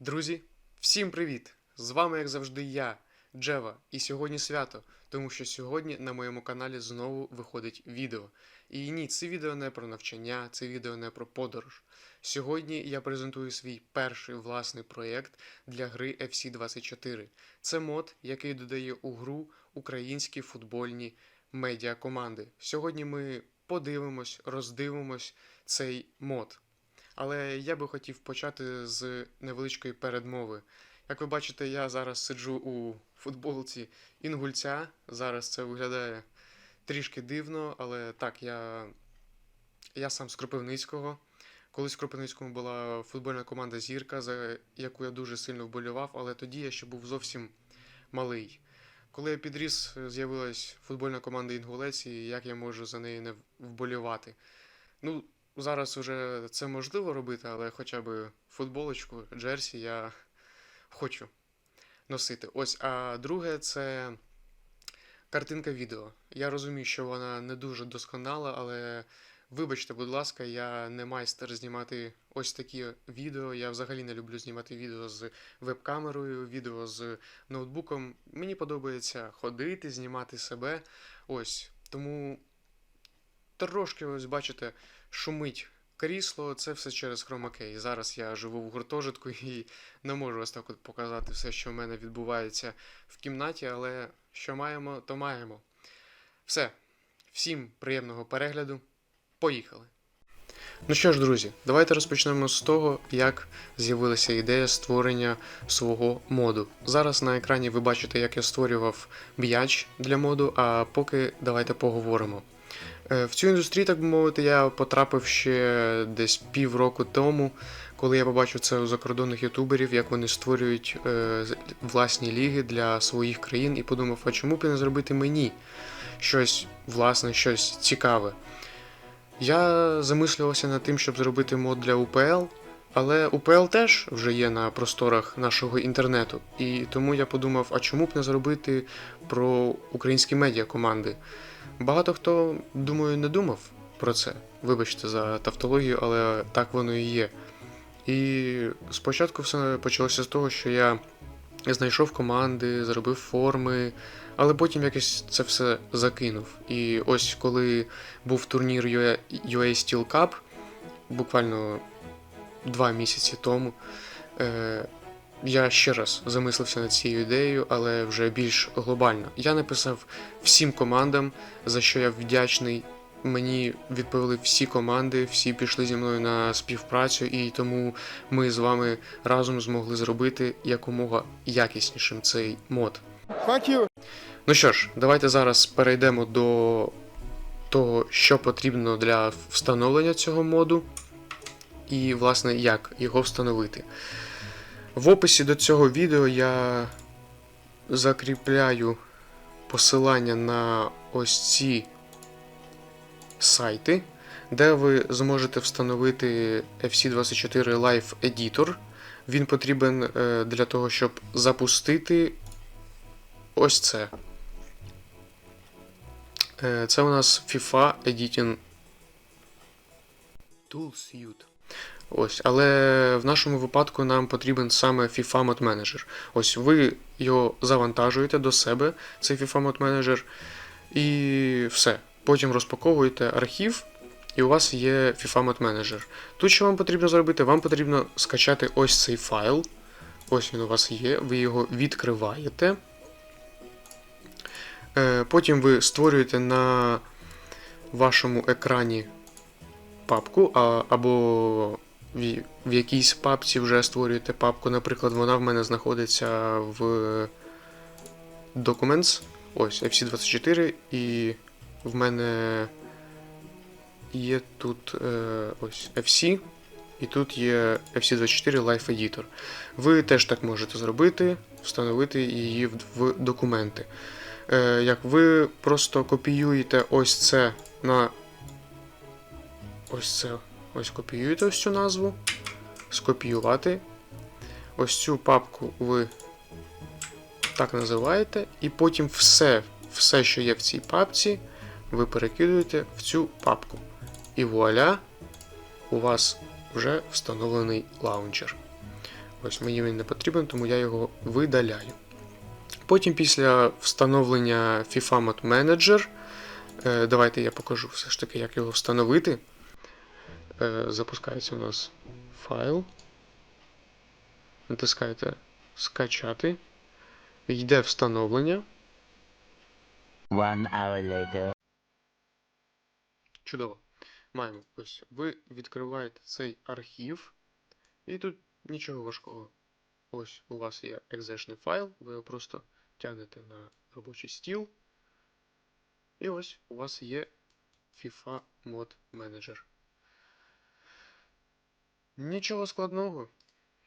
Друзі, всім привіт! З вами, як завжди, я, Джева, і сьогодні свято, тому що сьогодні на моєму каналі знову виходить відео. І ні, це відео не про навчання, це відео не про подорож. Сьогодні я презентую свій перший власний проєкт для гри FC24. Це мод, який додає у гру українські футбольні медіакоманди. Сьогодні ми подивимось, роздивимось цей мод. Але я би хотів почати з невеличкої передмови. Як ви бачите, я зараз сиджу у футболці інгульця. Зараз це виглядає трішки дивно, але так, я, я сам з Кропивницького. Колись в Кропивницькому була футбольна команда Зірка, за яку я дуже сильно вболював, але тоді я ще був зовсім малий. Коли я підріс, з'явилась футбольна команда Інгулець, і як я можу за неї не вболівати. Ну, зараз вже це можливо робити, але хоча б футболочку, джерсі я хочу носити. Ось, а друге це картинка відео. Я розумію, що вона не дуже досконала, але вибачте, будь ласка, я не майстер знімати ось такі відео. Я взагалі не люблю знімати відео з веб-камерою, відео з ноутбуком. Мені подобається ходити, знімати себе. Ось. Тому трошки, ось бачите, шумить крісло, це все через хромакей. Зараз я живу в гуртожитку і не можу ось так от показати все, що в мене відбувається в кімнаті, але що маємо, то маємо. Все. Всім приємного перегляду. Поїхали! Ну що ж, друзі, давайте розпочнемо з того, як з'явилася ідея створення свого моду. Зараз на екрані ви бачите, як я створював м'яч для моду, а поки давайте поговоримо. Е, В цю індустрію, так би мовити, я потрапив ще десь півроку тому, коли я побачив це у закордонних ютуберів, як вони створюють е, власні ліги для своїх країн, і подумав, а чому б не зробити мені щось власне, щось цікаве. Я замислювався над тим, щоб зробити мод для УПЛ, але УПЛ теж вже є на просторах нашого інтернету. І тому я подумав, а чому б не зробити про українські медіа команди. Багато хто, думаю, не думав про це. Вибачте за тавтологію, але так воно і є. І спочатку все почалося з того, що я знайшов команди, зробив форми, але потім якось це все закинув. І ось коли був турнір UA Steel Cup, буквально два місяці тому, е, я ще раз замислився над цією ідеєю, але вже більш глобально. Я написав всім командам, за що я вдячний. Мені відповіли всі команди, всі пішли зі мною на співпрацю, і тому ми з вами разом змогли зробити якомога якіснішим цей мод. Fuck you. Ну що ж, давайте зараз перейдемо до того, що потрібно для встановлення цього моду, і, власне, як його встановити. В описі до цього відео я закріпляю посилання на ось ці сайти, де ви зможете встановити FC24 Live Editor. Він потрібен е, для того, щоб запустити ось це. Е, Це у нас FIFA Editing Tool Suite. Ось, але в нашому випадку нам потрібен саме FIFA Mod Manager. Ось ви його завантажуєте до себе, цей FIFA Mod Manager, і все. Потім розпаковуєте архів, і у вас є FIFA Mod Manager. Тут що вам потрібно зробити? Вам потрібно скачати ось цей файл. Ось він у вас є, ви його відкриваєте. Е, Потім ви створюєте на вашому екрані папку, а, або в, якійсь папці вже створюєте папку. Наприклад, вона в мене знаходиться в Documents. Ось FC24, і в мене є тут е, ось FC, і тут є FC24 Live Editor. Ви теж так можете зробити, встановити її в, в документи. Е, як ви просто копіюєте ось це на ось це. Ось копіюєте ось цю назву. Скопіювати. Ось цю папку ви так називаєте, і потім все, все, що є в цій папці, ви перекидуєте в цю папку. І вуаля, у вас вже встановлений лаунчер. Ось мені він не потрібен, тому я його видаляю. Потім після встановлення FIFA Mod Manager, е, давайте я покажу все ж таки, як його встановити. Е, запускається у нас файл. Натискаєте скачати. Йде встановлення. One hour later. Чудово. Маємо ось. Ви відкриваєте цей архів, і тут нічого важкого. Ось у вас є екзешний файл, ви його просто тягнете на робочий стіл. І ось у вас є FIFA Mod Manager. Нічого складного.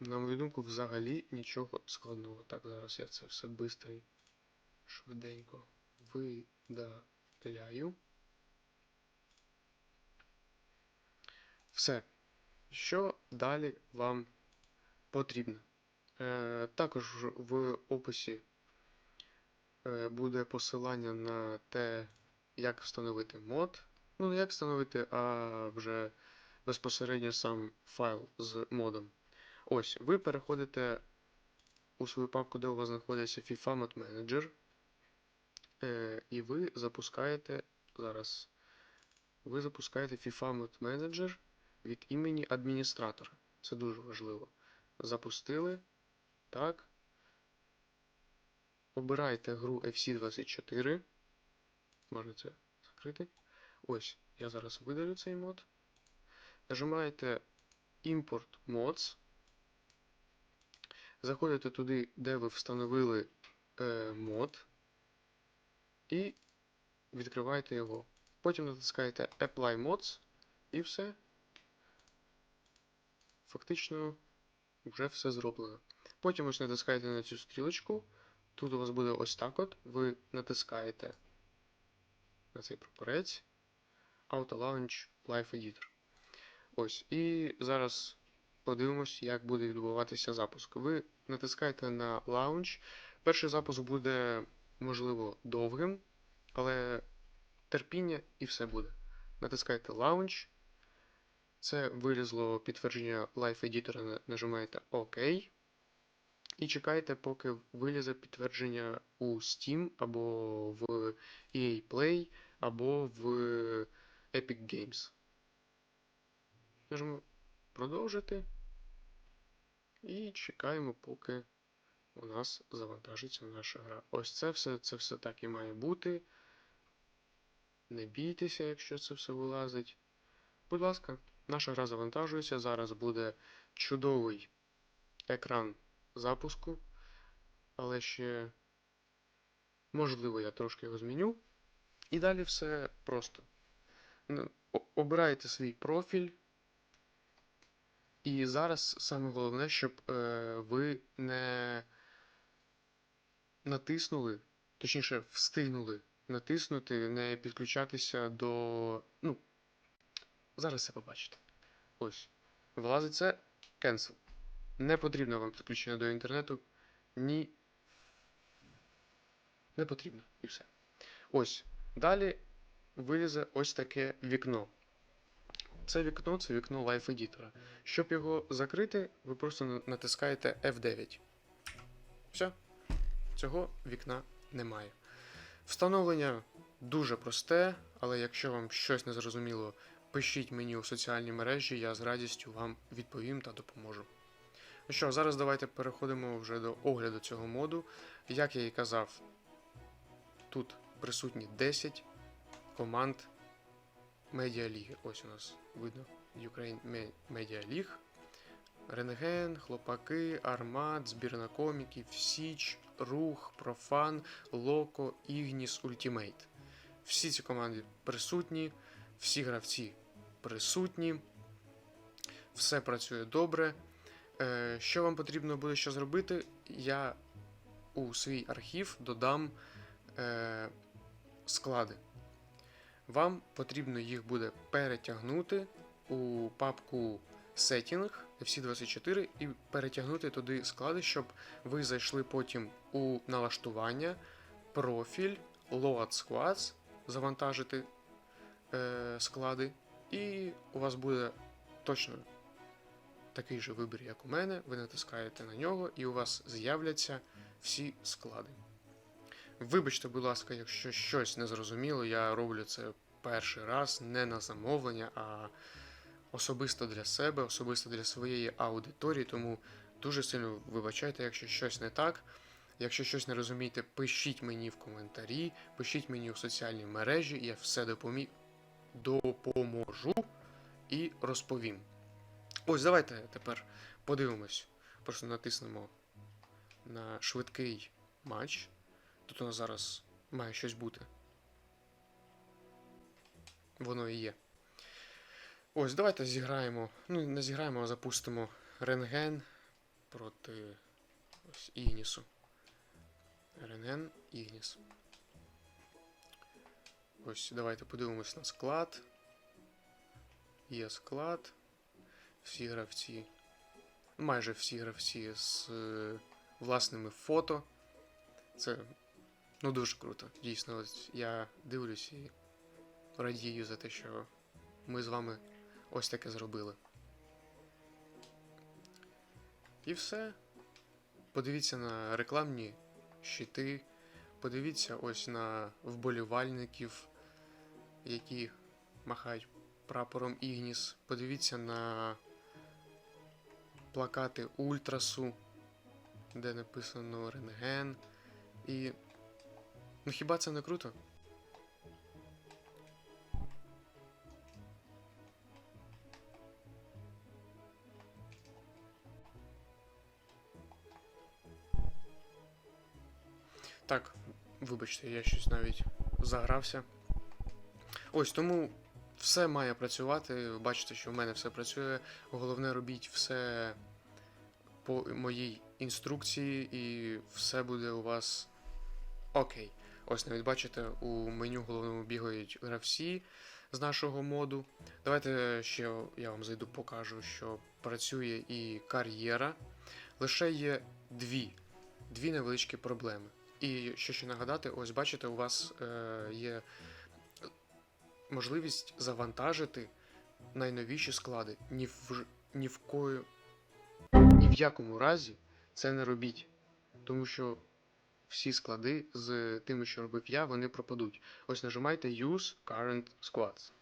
На мою думку, взагалі нічого складного. Так, зараз я це все швидко швиденько видаляю. Все. Що далі вам потрібно? Е, також в описі е, буде посилання на те, як встановити мод. Ну, не як встановити, а вже безпосередньо сам файл з модом. Ось, ви переходите у свою папку, де у вас знаходиться FIFA Mod Manager. Е, і ви запускаєте зараз. Ви запускаєте FIFA Mod Manager від імені адміністратора. Це дуже важливо. Запустили. Так. Обирайте гру FC24. Можна це закрити. Ось, я зараз видалю цей мод. Нажимаєте Import Mods. Заходите туди, де ви встановили е, мод. І відкриваєте його. Потім натискаєте Apply Mods і все. Фактично вже все зроблено. Потім ось натискаєте на цю стрілочку. Тут у вас буде ось так от. Ви натискаєте на цей прапорець Auto Launch Live Editor. Ось. І зараз подивимось, як буде відбуватися запуск. Ви натискаєте на Launch. Перший запуск буде, можливо, довгим, але терпіння і все буде. Натискаєте Launch. Це вилізло підтвердження Live Editor, нажимаєте ОК. І чекаєте, поки вилізе підтвердження у Steam або в EA Play, або в Epic Games. Нажмемо продовжити. І чекаємо, поки у нас завантажиться наша гра. Ось це все, це все так і має бути. Не бійтеся, якщо це все вилазить. Будь ласка, наша гра завантажується. Зараз буде чудовий екран запуску. Але ще, можливо, я трошки його зміню. І далі все просто. Обирайте свій профіль. І зараз саме головне, щоб е, ви не натиснули, точніше, встигнули натиснути, не підключатися до. Ну, зараз все побачите. Ось. Влазить це Cancel. Не потрібно вам підключення до інтернету. Ні. Не потрібно. І все. Ось. Далі вилізе ось таке вікно. Це вікно це вікно Live Editor. Щоб його закрити, ви просто натискаєте F9. Все. Цього вікна немає. Встановлення дуже просте, але якщо вам щось не зрозуміло, пишіть мені у соціальній мережі, я з радістю вам відповім та допоможу. Ну що, зараз давайте переходимо вже до огляду цього моду. Як я і казав, тут присутні 10 команд медіаліги. Ось у нас видно Ukraine Me- Media League. Рентген, Хлопаки, Армат, збірна коміків, Січ, Рух, Профан, Локо, Ігніс, Ультімейт. Всі ці команди присутні, всі гравці присутні, все працює добре. Е, Що вам потрібно буде ще зробити? Я у свій архів додам е, склади. Вам потрібно їх буде перетягнути у папку Setting FC24 і перетягнути туди склади, щоб ви зайшли потім у налаштування, профіль, Load Squads, завантажити е, склади, і у вас буде точно такий же вибір, як у мене. Ви натискаєте на нього, і у вас з'являться всі склади. Вибачте, будь ласка, якщо щось не зрозуміло, я роблю це перший раз не на замовлення, а особисто для себе, особисто для своєї аудиторії, тому дуже сильно вибачайте, якщо щось не так. Якщо щось не розумієте, пишіть мені в коментарі, пишіть мені у соціальній мережі, я все допомі... допоможу і розповім. Ось давайте тепер подивимось. Просто натиснемо на швидкий матч. Тут у нас зараз має щось бути. Воно і є. Ось, давайте зіграємо. Ну, не зіграємо, а запустимо рентген проти ось Ігнісу. Рентген Ігніс. Ось, давайте подивимось на склад. Є склад. Всі гравці. Майже всі гравці з е, власними фото. Це ну дуже круто. Дійсно, ось я дивлюсь і радію за те, що ми з вами ось таке зробили. І все. Подивіться на рекламні щити. Подивіться ось на вболівальників, які махають прапором Ігніс. Подивіться на плакати Ультрасу, де написано Рентген. І. Ну хіба це не круто? Так, вибачте, я щось навіть загрався. Ось тому все має працювати. Бачите, що в мене все працює. Головне, робіть все по моїй інструкції, і все буде у вас окей. Ось навіть бачите, у меню головному бігають гравці з нашого моду. Давайте ще я вам зайду, покажу, що працює і кар'єра. Лише є дві, дві невеличкі проблеми. І що ще нагадати, ось бачите, у вас е, є можливість завантажити найновіші склади. Ні в, ні в кою, ні в якому разі це не робіть. Тому що всі склади з тими, що робив я, вони пропадуть. Ось нажимайте Use Current Squads.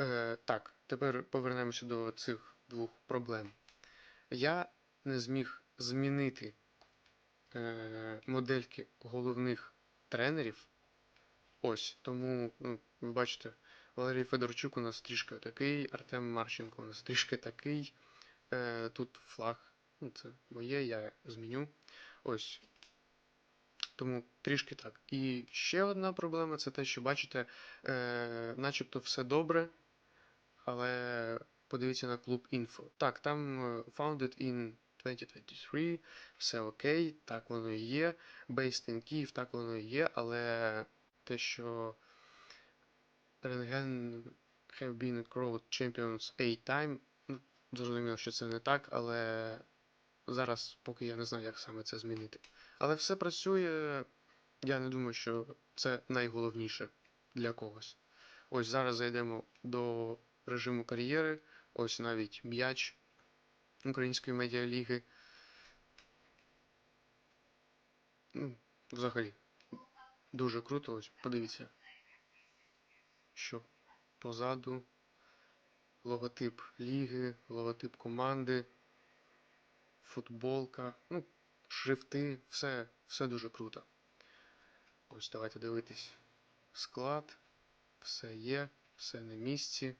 Е, так, тепер повернемося до цих двох проблем. Я не зміг змінити модельки головних тренерів. Ось, тому, ну, ви бачите, Валерій Федорчук у нас трішки такий, Артем Марченко у нас трішки такий. Е, тут флаг, ну, це моє, я зміню. Ось. Тому трішки так. І ще одна проблема це те, що бачите, е, начебто все добре, але подивіться на клуб інфо. Так, там е, founded in 2023, все окей, так воно і є. Based in Kyiv, так воно і є, але те, що Рентген have been crowned champions 8 time, ну, зрозуміло, що це не так, але зараз поки я не знаю, як саме це змінити. Але все працює. Я не думаю, що це найголовніше для когось. Ось зараз зайдемо до режиму кар'єри. Ось навіть м'яч Української медіаліги. Ну, взагалі, дуже круто. Ось подивіться, що позаду логотип ліги, логотип команди, футболка, ну, шрифти, все, все дуже круто. Ось давайте дивитись склад, все є, все на місці.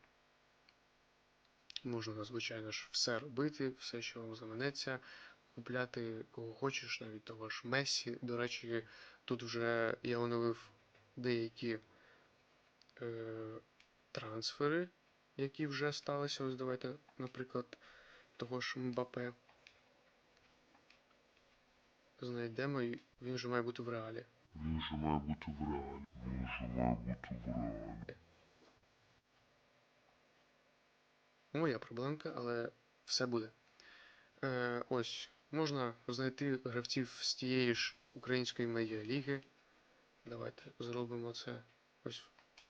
Можна, звичайно ж, все робити, все, що вам заманеться, купляти кого хочеш, навіть того ж Месі. До речі, тут вже я оновив деякі е, трансфери, які вже сталися. Ось давайте, наприклад, того ж Мбапе. Знайдемо, він вже має бути в реалі. Він же має бути в реалі. Він же має бути в реалі. Моя проблемка, але все буде. Е, ось, можна знайти гравців з тієї ж української медіаліги. Давайте зробимо це. Ось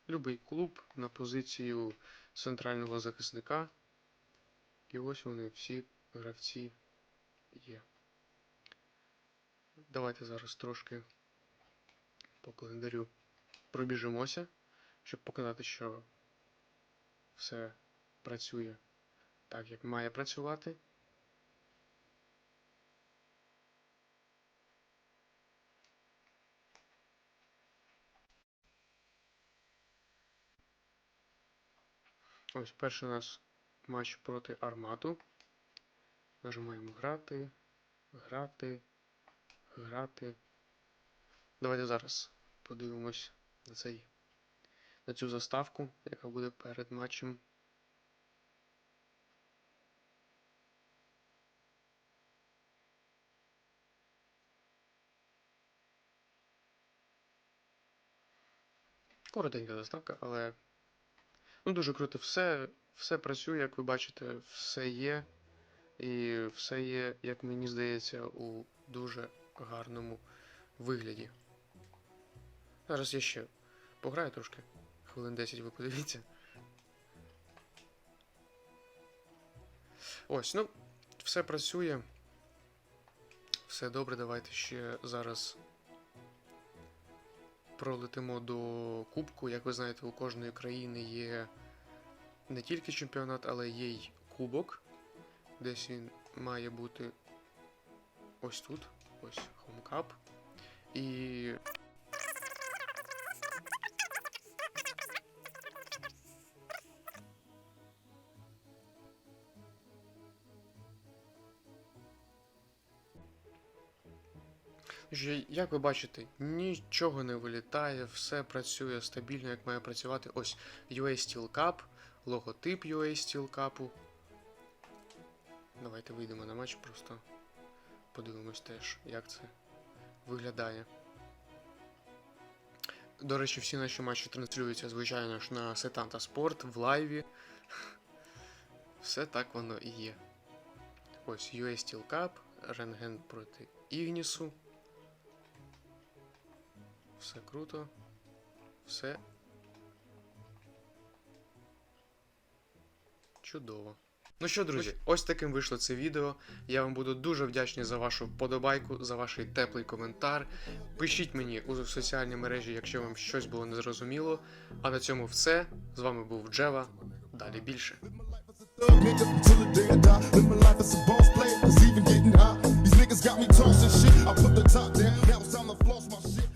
любий клуб на позицію центрального захисника. І ось вони всі гравці є. Давайте зараз трошки по календарю пробіжимося, щоб показати, що все працює так, як має працювати. Ось перший у нас матч проти Армату. Нажимаємо грати, грати, грати. Давайте зараз подивимось на цей на цю заставку, яка буде перед матчем. Коротенька заставка, але ну, дуже круто. Все, все працює, як ви бачите, все є. І все є, як мені здається, у дуже гарному вигляді. Зараз я ще пограю трошки. Хвилин 10 ви подивіться. Ось, ну, все працює. Все добре, давайте ще зараз пролетимо до кубку. Як ви знаєте, у кожної країни є не тільки чемпіонат, але є й кубок. Десь він має бути ось тут. Ось Home Cup. І. Що, Як ви бачите, нічого не вилітає, все працює стабільно, як має працювати. Ось UA Steel Cup, логотип UA Steel Cup. Давайте вийдемо на матч, просто подивимось теж, як це виглядає. До речі, всі наші матчі транслюються, звичайно ж, на Сетанта Спорт в лайві. Все так воно і є. Ось UA Steel Cup, Рентген проти Ігнісу. Все круто. Все чудово. Ну що, друзі, ось таким вийшло це відео. Я вам буду дуже вдячний за вашу вподобайку, за ваш теплий коментар. Пишіть мені у соціальній мережі, якщо вам щось було незрозуміло. А на цьому все. З вами був Джева. Далі більше. These niggas got me tossing shit. I put the top down, now it's time to floss my shit.